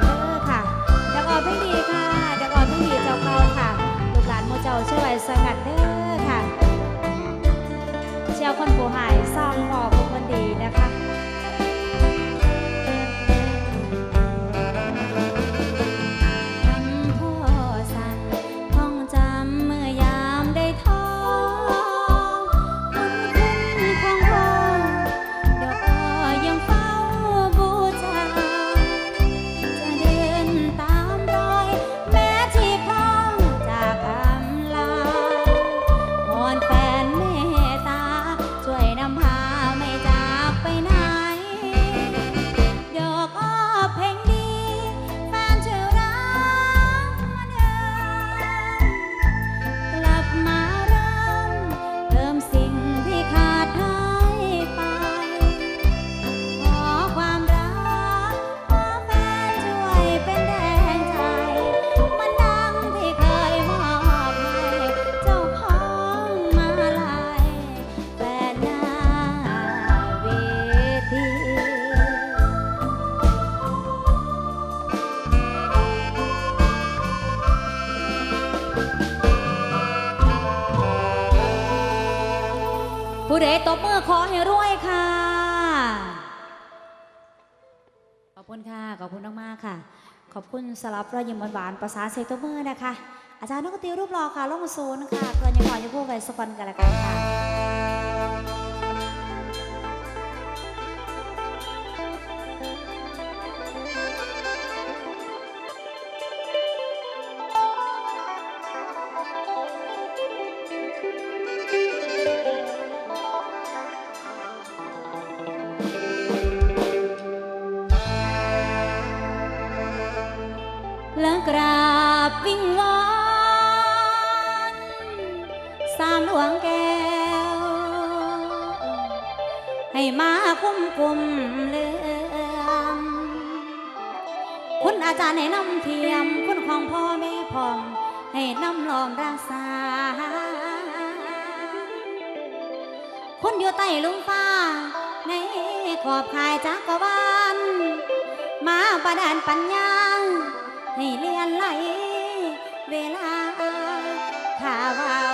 ล่ ผู้ใดตบมือขอให้รวยค่ะ ขอบคุณค่ะ ขอบคุณมากๆค่ะ ขอบคุณสลับรอยยิ้มหวานๆภาษาเซตบมือนะคะ อาจารย์นกตีรูปรอค่ะลงมาโซนค่ะเพื่อนยังขอจะพูดไปสกอนกันละกันค่ะ จารย์ให้น้ำเทียมคุณของพ่อแม่พร้อมให้น้ำลอมรักษาคุณอยู่ใต้ลุงฟ้า ในขอบขายจักรวาลมาประดานปัญญา ให้เลียนไหล เวลาข่าวา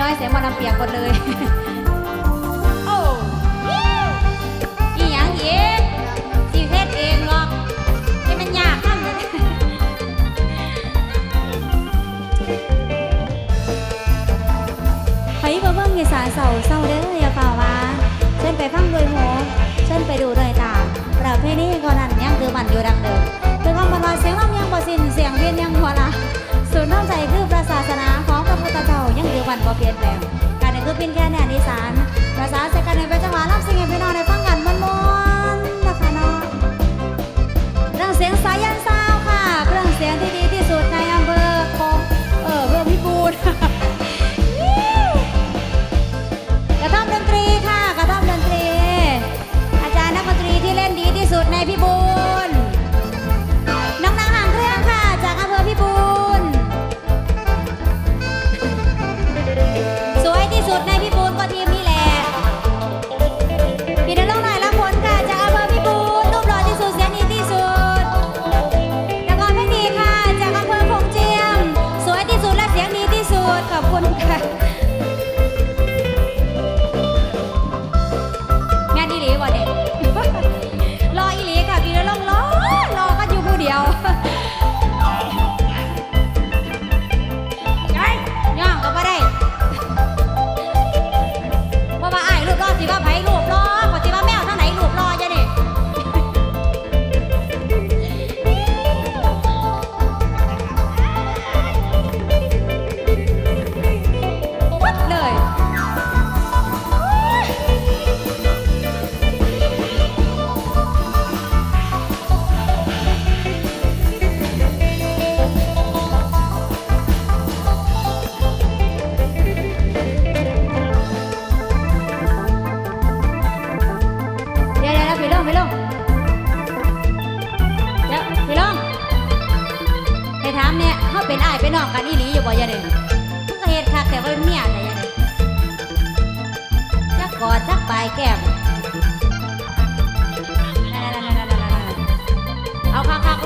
ย้อยเสียมอนเปียกหมดเลยอ้อีหยังเย็นสีเทศเองหรอกให้มันยากขั้นเลยไปก็เบิ่งอีสาเาเศร้าเด้ออย่าเป่าวาเชิญไปฟังด้วยหูเชิญไปดูด้ยตาประเพณีก่อนนั้นยังคือบันอยู่ดังเดิมคือความบรรลาเสียงลำยังบอสินเสียงเวียนยังหัวละสุดน้ำใจคือประสาสนา เจ้ายังอยู่วันบ่เปลี่ยนแปลงการเดินคือเปินแค่แนนอีสานภาษาเสกันในไปจังหวะรับสิ่งให้พี่นอนในฟังกัน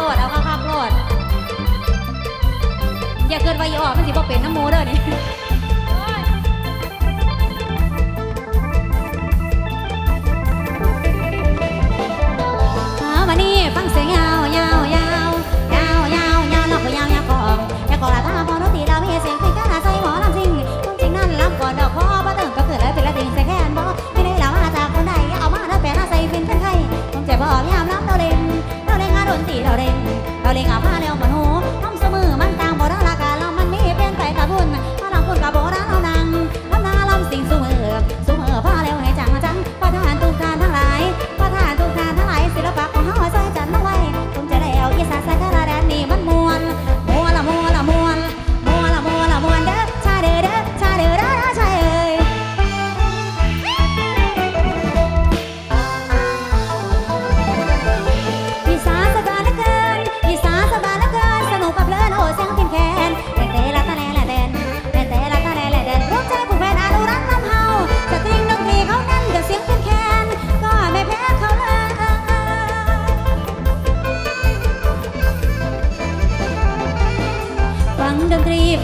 ลดเอาค่ะภาๆโลดอย่าเกินไปอย่าออกมันสิบ่เป็นน้ำโมเด้อนี่มานี่ฟังเสียงงา calling up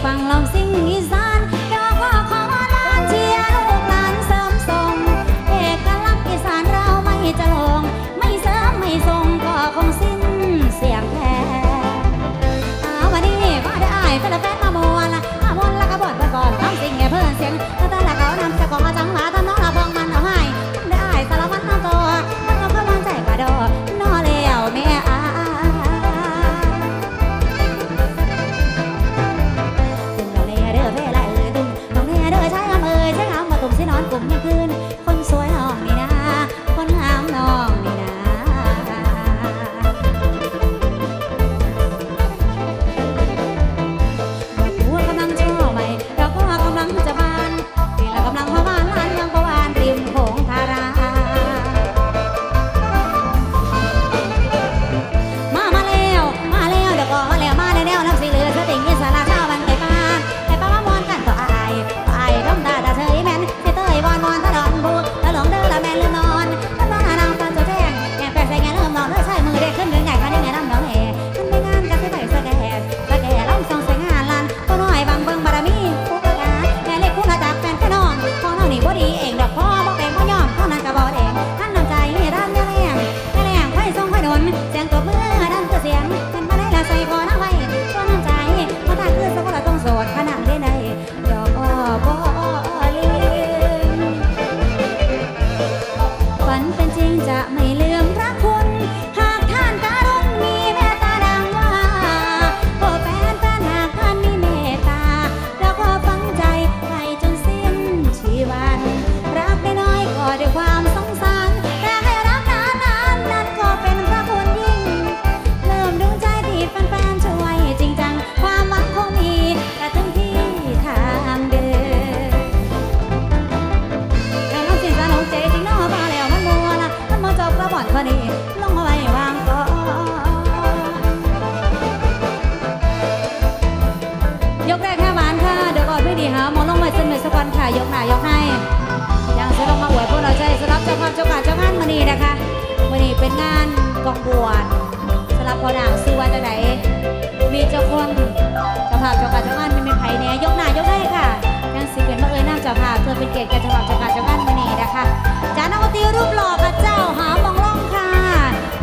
放老 ยังจะลงมาอวยพวกเราใช่สำหรับเจ้าภาพเจ้าการเจ้างานมณีนะคะมณีเป็นงานกองบวชสำหรับพอหนาวซื้อวันจะไหนมีเจ้าคนเจ้าภาพเจ้าการเจ้างานมีเป็นไผ่แน่ยกหน้ายกได้ค่ะยังสิเป็นมาเอ่ยน่ำเจ้าภาพเธอเป็นเกียรติกับเจ้าภาพเจ้าการเจ้างานมณีนะคะจานอกตีรูปหล่อพระเจ้าหามองล่องค่ะ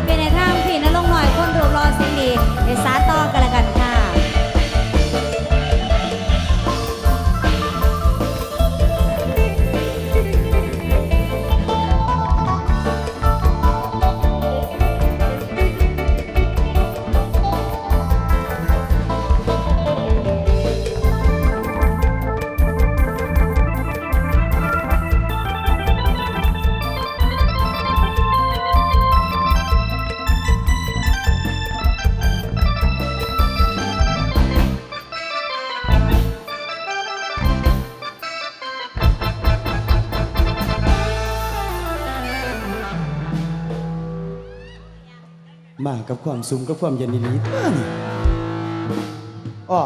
เป็นในทางผีนั่งลงหน่อยคนรูปรอสิ่งดีเดี๋ยวสารต่อกันละกัน กับความซุ่มกับความเย็นดีๆอ๋อ